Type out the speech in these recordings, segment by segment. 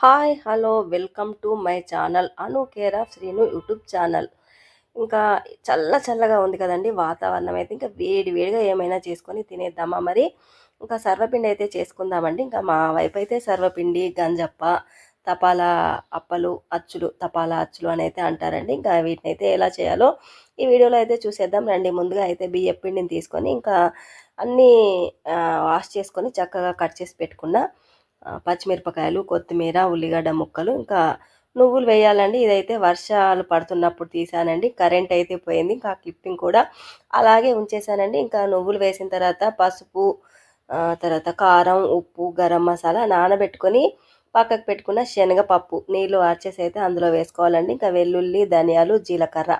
Hi hello welcome to my channel Anu care of Srinu YouTube channel. ఇంకా చల్ల చల్లగా ఉంది కదండి వాతావరణం అయితే. ఇంకా వేడి వేడిగా ఏమైనా చేసుకొని తినేద్దామా మరి? ఇంకా సర్వపిండి అయితే చేసుకుందామండి. ఇంకా మా వైపు అయితే సర్వపిండి గంజప్ప తపాలా అప్పలు అచ్చులు తపాలా అచ్చులు అని అయితే అంటారండి. ఇంకా వీటిని అయితే ఎలా చేయాలో ఈ వీడియోలో అయితే చూసేద్దాం రండి. ముందుగా అయితే బియ్య పిండిని తీసుకొని ఇంకా అన్నీ వాష్ చేసుకొని చక్కగా కట్ చేసి పెట్టుకున్న పచ్చిమిరపకాయలు కొత్తిమీర ఉల్లిగడ్డ ముక్కలు ఇంకా నువ్వులు వేయాలండి. ఇదైతే వర్షాలు పడుతున్నప్పుడు తీసానండి. కరెంట్ అయితే పోయింది. ఇంకా క్లిప్పింగ్ కూడా అలాగే ఉంచేసానండి. ఇంకా నువ్వులు వేసిన తర్వాత పసుపు తర్వాత కారం ఉప్పు గరం మసాలా నానబెట్టుకొని పక్కకు పెట్టుకున్న శనగపప్పు నీళ్ళు ఆర్చేసి అయితే అందులో వేసుకోవాలండి. ఇంకా వెల్లుల్లి ధనియాలు జీలకర్ర.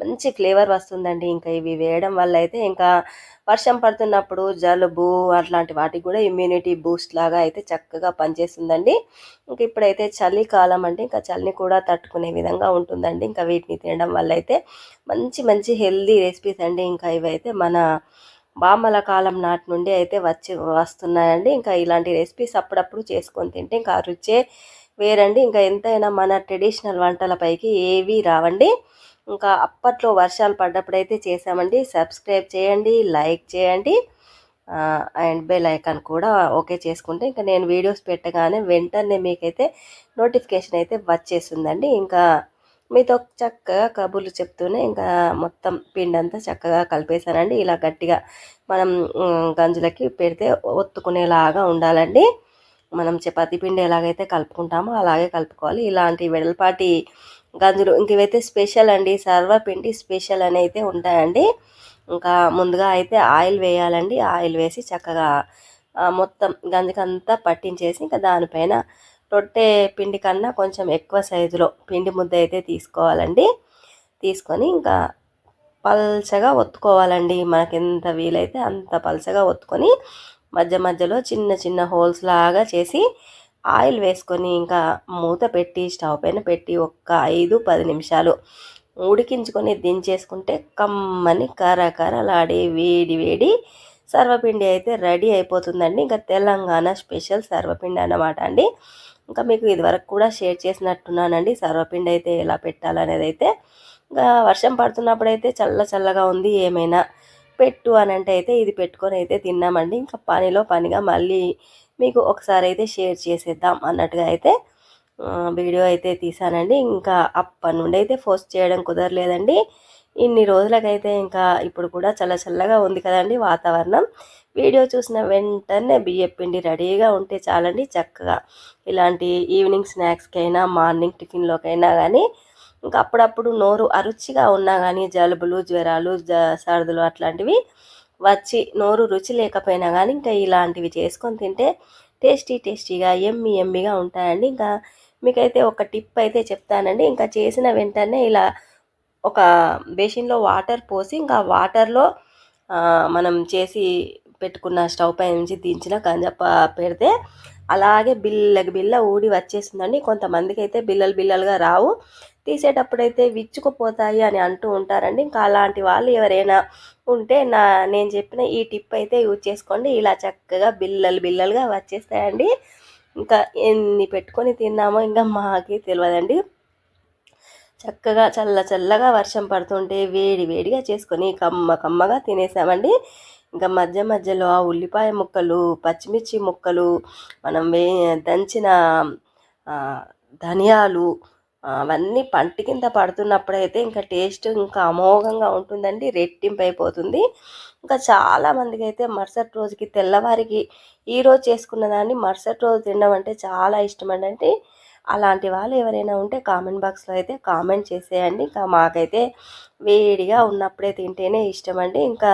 మంచి ఫ్లేవర్ వస్తుందండి ఇంకా ఇవి వేయడం వల్ల అయితే. ఇంకా వర్షం పడుతున్నప్పుడు జలుబు అట్లాంటి వాటికి కూడా ఇమ్యూనిటీ బూస్ట్ లాగా అయితే చక్కగా పనిచేస్తుందండి. ఇంక ఇప్పుడైతే చలికాలం అంటే ఇంకా చలిని కూడా తట్టుకునే విధంగా ఉంటుందండి. ఇంకా వీటిని తినడం వల్ల అయితే మంచి మంచి హెల్దీ రెసిపీస్ అండి. ఇంకా ఇవైతే మన బామ్మల కాలం నాటి నుండి అయితే వచ్చి వస్తున్నాయండి. ఇంకా ఇలాంటి రెసిపీస్ అప్పుడప్పుడు చేసుకొని తింటే ఇంకా రుచే వేరండి. ఇంకా ఎంతైనా మన ట్రెడిషనల్ వంటలపైకి ఏవి రావండి. ఇంకా అప్పట్లో వర్షాలు పడ్డప్పుడు అయితే చేసామండి సబ్స్క్రైబ్ చేయండి లైక్ చేయండి. అండ్ బెల్ ఐకాన్ కూడా ఓకే చేసుకుంటే ఇంకా నేను వీడియోస్ పెట్టగానే వెంటనే మీకైతే నోటిఫికేషన్ అయితే వచ్చేసిందండి ఇంకా మీతో చక్కగా కబుర్లు చెప్తూనే ఇంకా మొత్తం పిండి అంతా చక్కగా కలిపేశానండి. ఇలా గట్టిగా మనం గంజులకి పెడితే ఒత్తుకునేలాగా ఉండాలండి. మనం చపాతీ పిండి ఎలాగైతే కలుపుకుంటామో అలాగే కలుపుకోవాలి. ఇలాంటి వెడల్పాటి గంజులు ఇంకవైతే స్పెషల్ అండి. సర్వపిండి స్పెషల్ అని అయితే ఉంటాయండి. ఇంకా ముందుగా అయితే ఆయిల్ వేయాలండి. ఆయిల్ వేసి చక్కగా మొత్తం గంజకంతా పట్టించేసి ఇంకా దానిపైన రొట్టె పిండి కన్నా కొంచెం ఎక్కువ సైజులో పిండి ముద్ద అయితే తీసుకోవాలండి. తీసుకొని ఇంకా పల్చగా ఒత్తుకోవాలండి. మనకి ఎంత వీలైతే అంత పల్చగా ఒత్తుకొని మధ్య మధ్యలో చిన్న చిన్న హోల్స్ లాగా చేసి ఆయిల్ వేసుకొని ఇంకా మూత పెట్టి స్టవ్ పైన పెట్టి ఒక్క ఐదు పది నిమిషాలు ఉడికించుకొని దించేసుకుంటే కమ్మని కరకరలాడి వేడి వేడి సర్వపిండి అయితే రెడీ అయిపోతుందండి. ఇంకా తెలంగాణ స్పెషల్ సర్వపిండి అన్నమాట అండి. ఇంకా మీకు ఇదివరకు కూడా షేర్ చేసినట్టున్నానండి. సర్వపిండి అయితే ఎలా పెట్టాలనేది అయితే ఇంకా వర్షం పడుతున్నప్పుడు అయితే చల్ల చల్లగా ఉంది. ఏమైనా పెట్టు అని అంటే అయితే ఇది పెట్టుకొని అయితే తిన్నామండి. ఇంకా పనిలో పనిగా మళ్ళీ మీకు ఒకసారి అయితే షేర్ చేసేద్దాం అన్నట్టుగా అయితే వీడియో అయితే తీసానండి. ఇంకా అప్పటి నుండి అయితే పోస్ట్ చేయడం కుదరలేదండి. ఇన్ని రోజులకైతే ఇంకా ఇప్పుడు కూడా చల్ల చల్లగా ఉంది కదండి వాతావరణం. వీడియో చూసిన వెంటనే బియ్యం పిండి రెడీగా ఉంటే చాలండి చక్కగా. ఇలాంటి ఈవినింగ్ స్నాక్స్కి అయినా మార్నింగ్ టిఫిన్లోకైనా కానీ ఇంకా అప్పుడప్పుడు నోరు అరుచిగా ఉన్నా కానీ జలుబులు జ్వరాలు జ సర్దులు అట్లాంటివి వచ్చి నోరు రుచి లేకపోయినా కానీ ఇంకా ఇలాంటివి చేసుకొని తింటే టేస్టీ టేస్టీగా ఎమ్మి ఎమ్మిగా ఉంటాయండి. ఇంకా మీకైతే ఒక టిప్ అయితే చెప్తానండి. ఇంకా చేసిన వెంటనే ఇలా ఒక బేసిన్లో వాటర్ పోసి ఇంకా వాటర్లో మనం చేసి పెట్టుకున్న స్టవ్ పై నుంచి దించిన గంజప్ప పెడితే అలాగే బిల్లకి బిల్ల ఊడి వచ్చేసిందండి. కొంతమందికి అయితే బిల్లలు బిల్లలుగా రావు. తీసేటప్పుడైతే విచ్చుకుపోతాయి అని అంటూ ఉంటారండి. ఇంకా అలాంటి వాళ్ళు ఎవరైనా ఉంటే నా నేను చెప్పిన ఈ టిప్ అయితే యూజ్ చేసుకోండి. ఇలా చక్కగా బిల్లలు బిల్లలుగా వచ్చేస్తాయండి. ఇంకా ఎన్ని పెట్టుకొని తిన్నామో ఇంకా మాకే తెలియదండి. చక్కగా చల్ల చల్లగా వర్షం పడుతుంటే వేడి వేడిగా చేసుకొని కమ్మ కమ్మగా తినేసామండి. ఇంకా మధ్య మధ్యలో ఆ ఉల్లిపాయ ముక్కలు పచ్చిమిర్చి ముక్కలు మనం వే దంచిన ధనియాలు అవన్నీ పంట కింద పడుతున్నప్పుడైతే ఇంకా టేస్ట్ ఇంకా అమోఘంగా ఉంటుందండి రెట్టింపు అయిపోతుంది ఇంకా చాలా మందికి అయితే మరుసటి రోజుకి తెల్లవారికి ఈ రోజు చేసుకున్న దాన్ని మరుసటి రోజు తినడం అంటే చాలా ఇష్టం అండి. అలాంటి వాళ్ళు ఎవరైనా ఉంటే కామెంట్ బాక్స్లో అయితే కామెంట్ చేసేయండి. ఇంకా మాకైతే వేడిగా ఉన్నప్పుడే తింటేనే ఇష్టం అండి ఇంకా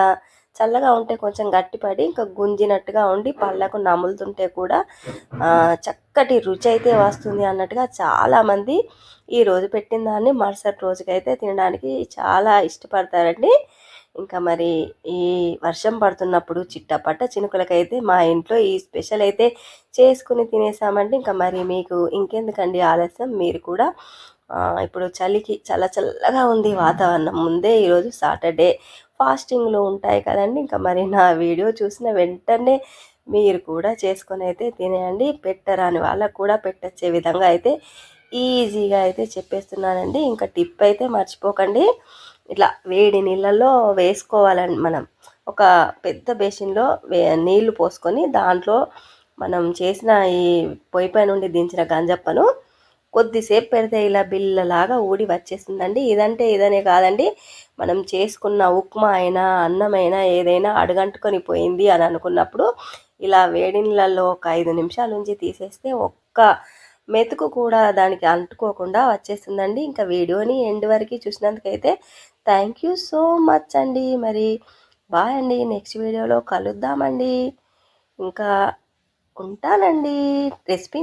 చల్లగా ఉంటే కొంచెం గట్టిపడి ఇంకా గుంజినట్టుగా ఉండి పళ్ళకు నములుతుంటే కూడా చక్కటి రుచి అయితే వస్తుంది అన్నట్టుగా చాలామంది ఈ రోజు పెట్టిన దాన్ని మరుసటి రోజుకైతే తినడానికి చాలా ఇష్టపడతారండి. ఇంకా మరి ఈ వర్షం పడుతున్నప్పుడు చిట్టపట్ట చినుకులకైతే మా ఇంట్లో ఈ స్పెషల్ అయితే చేసుకుని తినేసామండి. ఇంకా మరి మీకు ఇంకెందుకండి ఆలస్యం? మీరు కూడా ఇప్పుడు చలికి చల్ల చల్లగా ఉంది వాతావరణం. ముందే ఈరోజు సాటర్డే ఫాస్టింగ్లో ఉంటాయి కదండి. ఇంకా మరి నా వీడియో చూసిన వెంటనే మీరు కూడా చేసుకొని అయితే తినేయండి. పెట్టరాని వాళ్ళకు కూడా పెట్టచ్చే విధంగా అయితే ఈజీగా అయితే చెప్పేస్తున్నానండి. ఇంకా టిప్ అయితే మర్చిపోకండి. ఇట్లా వేడి నీళ్ళల్లో వేసుకోవాలని మనం ఒక పెద్ద బేసిన్లో వే నీళ్ళు పోసుకొని దాంట్లో మనం చేసిన ఈ పొయ్యి పై నుండి దించిన గంజప్పను కొద్దిసేపు పెడితే ఇలా బిల్లలాగా ఊడి వచ్చేస్తుందండి. ఇదంటే ఇదనే కాదండి. మనం చేసుకున్న ఉప్మా అయినా అన్నమైనా ఏదైనా అడుగంటుకొని పోయింది అని అనుకున్నప్పుడు ఇలా వేడి నీళ్ళల్లో ఒక ఐదు నిమిషాల నుంచి తీసేస్తే ఒక్క మెతుకు కూడా దానికి అంటుకోకుండా వచ్చేస్తుందండి. ఇంకా వీడియోని ఎండ్ వరకు చూసినందుకైతే థ్యాంక్ యూ సో మచ్ అండి. మరి బాయ్ అండి. నెక్స్ట్ వీడియోలో కలుద్దామండి. ఇంకా ఉంటానండి. రెసిపీ